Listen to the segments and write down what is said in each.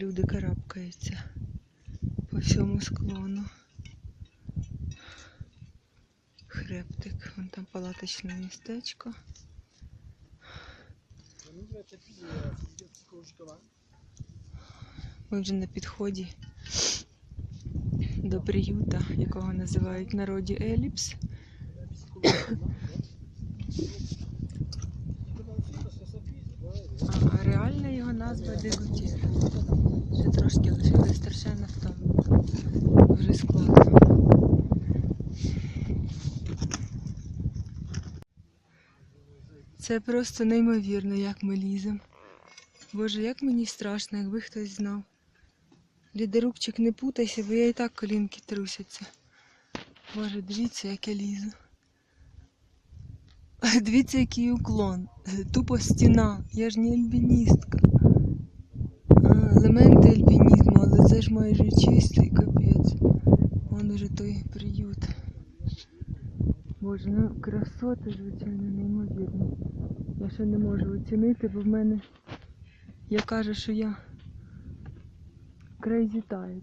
люди карабкаються по всьому склону. Хребтик, вон там палаточне містечко. Ми вже на підході до приюта, якого називають народі Еліпс. А реальна його назва Дегутєр. Ще трошки лишилось страшенно тому. Вже складно. Це просто неймовірно, як ми ліземо. Боже, як мені страшно, якби хтось знав. Лідерубчик, не путайся, бо я і так колінки трусяться. Боже, дивіться, як я лізу. Дивіться, який уклон. Тупо стіна. Я ж не альпіністка. А, елементи альпінізму, але це ж майже чистий капець. Вон уже той приют. Боже, ну красоти, звичайно, неймовірні. Я ще не можу оцінити, бо в мене я кажу, що я crazy tired.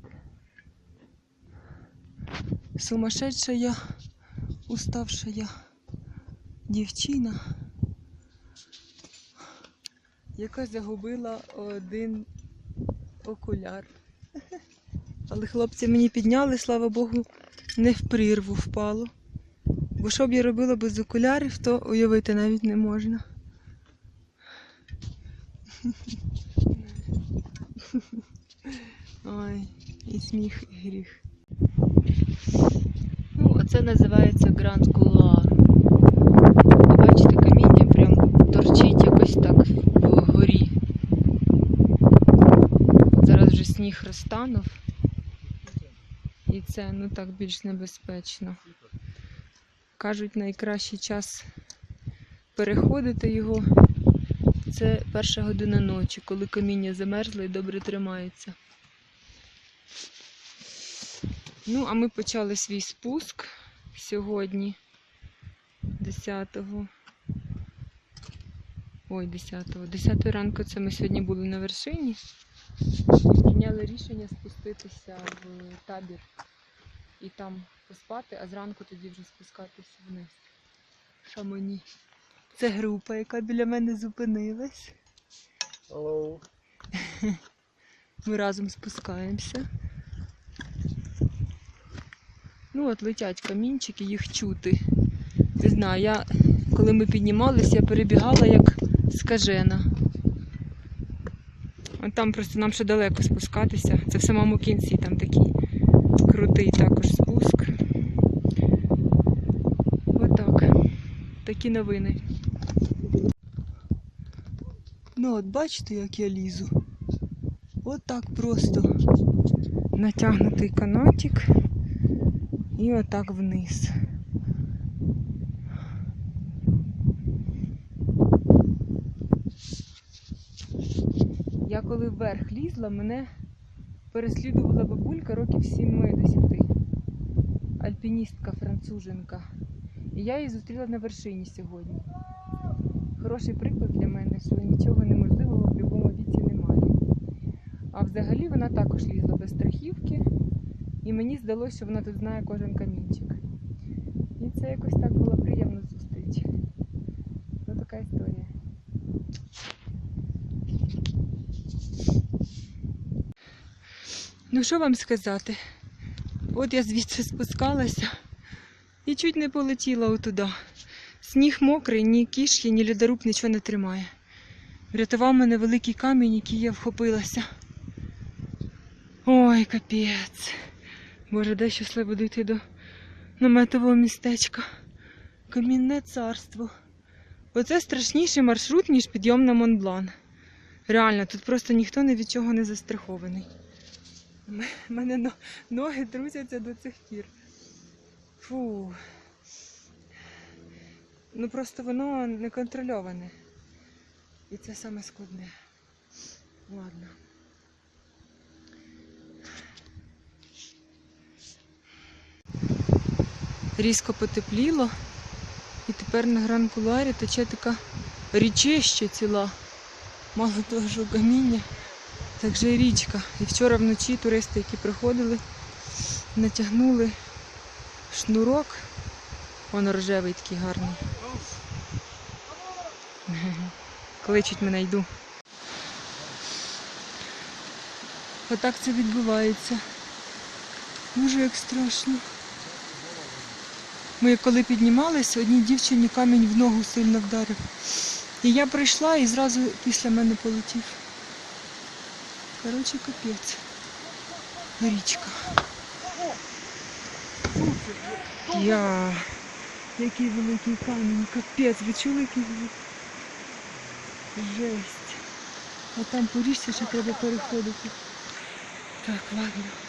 Сумасшедшая, уставшая дівчина, яка загубила один окуляр. Але хлопці мені підняли, слава Богу, не в прірву впало. Бо що б я робила без окулярів, то уявити навіть не можна. Ой, і сміх, і гріх. Ну, оце називається Гранд Кулуар. І Бачите, каміння прям торчить якось так вгорі. Зараз вже сніг розтанув. І це ну так більш небезпечно. Кажуть, найкращий час переходити його це перша година ночі, коли каміння замерзло і добре тримається. Ну, а ми почали свій спуск сьогодні, 10-го. Ой, 10-го. 10 ранку це ми сьогодні були на вершині. Прийняли рішення спуститися в табір і там поспати, а зранку тоді вже спускатися вниз. Шамоні. Це група, яка біля мене зупинилась. Hello. Ми разом спускаємося. Ну, от летять камінчики, їх чути. Не знаю, я, коли ми піднімалися, я перебігала як скажена. От там просто нам ще далеко спускатися. Це в самому кінці там такий крутий також спуск. Отак. Такі новини. Ну, от бачите, як я лізу. От так просто натягнутий канатик і отак вниз. Я коли вверх лізла, мене переслідувала бабулька років 70. Альпіністка француженка. І я її зустріла на вершині сьогодні. Хороший приклад для мене, що нічого неможливого в будь-якому віці немає. А взагалі вона також лізла без страхівки, і мені здалося, що вона тут знає кожен камінчик. І це якось так була приємна зустріч. Ну така історія. Ну що вам сказати? От я звідси спускалася і чуть не полетіла отуда. Сніг мокрий, ні кішки, ні льодоруб нічого не тримає. Врятував мене великий камінь, який я вхопилася. Ой, капець. Боже, дай щасливо дійти до наметового містечка. Камінне царство. Оце страшніший маршрут, ніж підйом на Монблан. Реально, тут просто ніхто ні від чого не застрахований. У мене ноги трусяться до цих пір. Фу. Ну просто воно неконтрольоване. І це саме складне. Ладно. Різко потепліло. І тепер на гранкуларі тече така річище ціла. Мало того, що каміння Так же і річка. І вчора вночі туристи, які приходили, натягнули шнурок. Воно рожевий такий гарний. Кличуть мене йду. Отак це відбувається. Дуже як страшно. Ми коли піднімалися, одній дівчині камінь в ногу сильно вдарив. І я прийшла і зразу після мене полетів. Коротше, капець. Річка. Я. Який великий камінь, капець, ви чули який? Жесть. А там по річці ще треба переходити. Так, ладно.